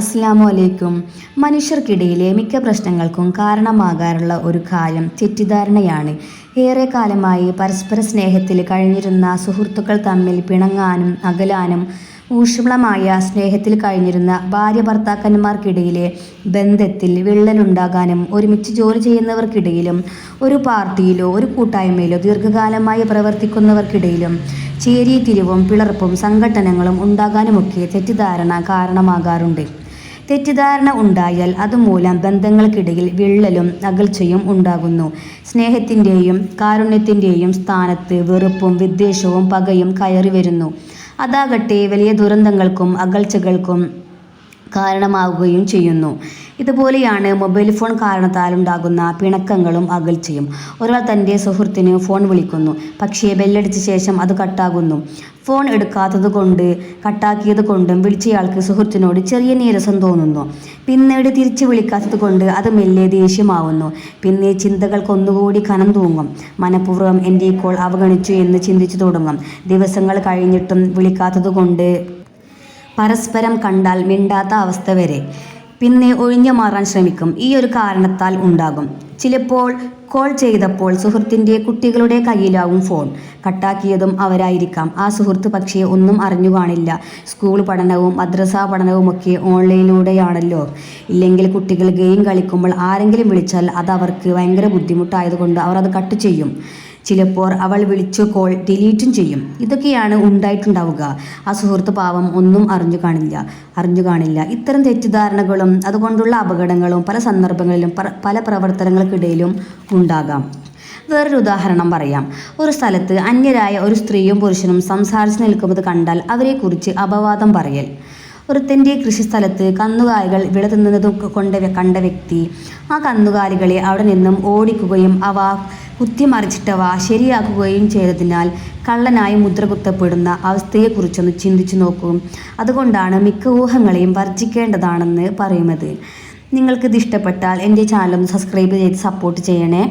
അസ്സാമു അലൈക്കും. മനുഷ്യർക്കിടയിലെ മിക്ക പ്രശ്നങ്ങൾക്കും കാരണമാകാറുള്ള ഒരു കാര്യം തെറ്റിദ്ധാരണയാണ്. ഏറെ കാലമായി പരസ്പര സ്നേഹത്തിൽ കഴിഞ്ഞിരുന്ന സുഹൃത്തുക്കൾ തമ്മിൽ പിണങ്ങാനും അകലാനും ഊഷ്മളമായ സ്നേഹത്തിൽ കഴിഞ്ഞിരുന്ന ഭാര്യ ഭർത്താക്കന്മാർക്കിടയിലെ ബന്ധത്തിൽ വിള്ളലുണ്ടാകാനും ഒരുമിച്ച് ജോലി ചെയ്യുന്നവർക്കിടയിലും ഒരു പാർട്ടിയിലോ ഒരു കൂട്ടായ്മയിലോ ദീർഘകാലമായി പ്രവർത്തിക്കുന്നവർക്കിടയിലും ചേരിതിരിവും പിളർപ്പും സംഘട്ടനങ്ങളും ഉണ്ടാകാനുമൊക്കെ തെറ്റിദ്ധാരണ കാരണമാകാറുണ്ട്. തെറ്റിദ്ധാരണ ഉണ്ടായാൽ അതുമൂലം ബന്ധങ്ങൾക്കിടയിൽ വിള്ളലും അകൽച്ചയും ഉണ്ടാകുന്നു. സ്നേഹത്തിന്റെയും കാരുണ്യത്തിന്റെയും സ്ഥാനത്ത് വെറുപ്പും വിദ്വേഷവും പകയും കയറി വരുന്നു അതാകട്ടെ വലിയ ദുരന്തങ്ങൾക്കും അകൽച്ചകൾക്കും കാരണമാവുകയും ചെയ്യുന്നു. ഇതുപോലെയാണ് മൊബൈൽ ഫോൺ കാരണത്താലുണ്ടാകുന്ന പിണക്കങ്ങളും അകൽച്ചയും. ഒരാൾ തന്റെ സുഹൃത്തിന് ഫോൺ വിളിക്കുന്നു. പക്ഷേ ബെല്ലടിച്ച ശേഷം അത് കട്ടാകുന്നു. ഫോൺ എടുക്കാത്തത് കൊണ്ട് കട്ടാക്കിയത് കൊണ്ടും വിളിച്ചയാൾക്ക് സുഹൃത്തിനോട് ചെറിയ നീരസം തോന്നുന്നു. പിന്നീട് തിരിച്ചു വിളിക്കാത്തത് കൊണ്ട് അത് മെല്ലെ ദേഷ്യമാവുന്നു. പിന്നെ ചിന്തകൾക്കൊന്നുകൂടി കനം തൂങ്ങും. മനഃപൂർവം എന്റെ ഈ കോൾ അവഗണിച്ചു എന്ന് ചിന്തിച്ചു തുടങ്ങും. ദിവസങ്ങൾ കഴിഞ്ഞിട്ടും വിളിക്കാത്തത് കൊണ്ട് പരസ്പരം കണ്ടാൽ മിണ്ടാത്ത അവസ്ഥ വരെ. പിന്നെ ഒഴിഞ്ഞു മാറാൻ ശ്രമിക്കും. ഈ ഒരു കാരണത്താൽ ഉണ്ടാകും. ചിലപ്പോൾ കോൾ ചെയ്തപ്പോൾ സുഹൃത്തിന്റെ കുട്ടികളുടെ കയ്യിലാവും ഫോൺ. കട്ടാക്കിയതും അവരായിരിക്കാം. ആ സുഹൃത്ത് പക്ഷേ ഒന്നും അറിഞ്ഞു കാണില്ല. സ്കൂൾ പഠനവും മദ്രസ പഠനവുമൊക്കെ ഓൺലൈനിലൂടെയാണല്ലോ. ഇല്ലെങ്കിൽ കുട്ടികൾ ഗെയിം കളിക്കുമ്പോൾ ആരെങ്കിലും വിളിച്ചാൽ അത് അവർക്ക് ഭയങ്കര ബുദ്ധിമുട്ടായതുകൊണ്ട് അവർ അത് കട്ട് ചെയ്യും. ചിലപ്പോൾ അവൾ വിളിച്ചു കോൾ ഡിലീറ്റും ചെയ്യും. ഇതൊക്കെയാണ് ഉണ്ടായിട്ടുണ്ടാവുക. ആ സുഹൃത്ത് പാവം ഒന്നും അറിഞ്ഞു കാണില്ല. അറിഞ്ഞു കാണില്ല. ഇത്തരം തെറ്റിദ്ധാരണകളും അതുകൊണ്ടുള്ള അപകടങ്ങളും പല സന്ദർഭങ്ങളിലും പല- പ്രവർത്തനങ്ങൾക്കിടയിലും ഉണ്ടാകാം. വേറൊരു ഉദാഹരണം പറയാം. ഒരു സ്ഥലത്ത് അന്യരായ ഒരു സ്ത്രീയും പുരുഷനും സംസാരിച്ച് നിൽക്കുന്നത് കണ്ടാൽ അവരെക്കുറിച്ച് അപവാദം പറയൽ. ഒരുത്തന്റെ കൃഷിസ്ഥലത്ത് കന്നുകാലികൾ വിള തിന്നുന്നത് കൊണ്ട് കണ്ട വ്യക്തി ആ കന്നുകാലികളെ അവിടെ നിന്നും ഓടിക്കുകയും അവ കുത്തിമറിച്ചിട്ടവ ശരിയാക്കുകയും ചെയ്തതിനാൽ കള്ളനായി മുദ്ര കുത്തപ്പെടുന്ന അവസ്ഥയെക്കുറിച്ചൊന്ന് ചിന്തിച്ചു നോക്കും. അതുകൊണ്ടാണ് മിക്ക ഊഹങ്ങളെയും വർജിക്കേണ്ടതാണെന്ന് പറയുന്നത്. നിങ്ങൾക്കിത് ഇഷ്ടപ്പെട്ടാൽ എന്റെ ചാനൽ സബ്സ്ക്രൈബ് ചെയ്ത് സപ്പോർട്ട് ചെയ്യണേ.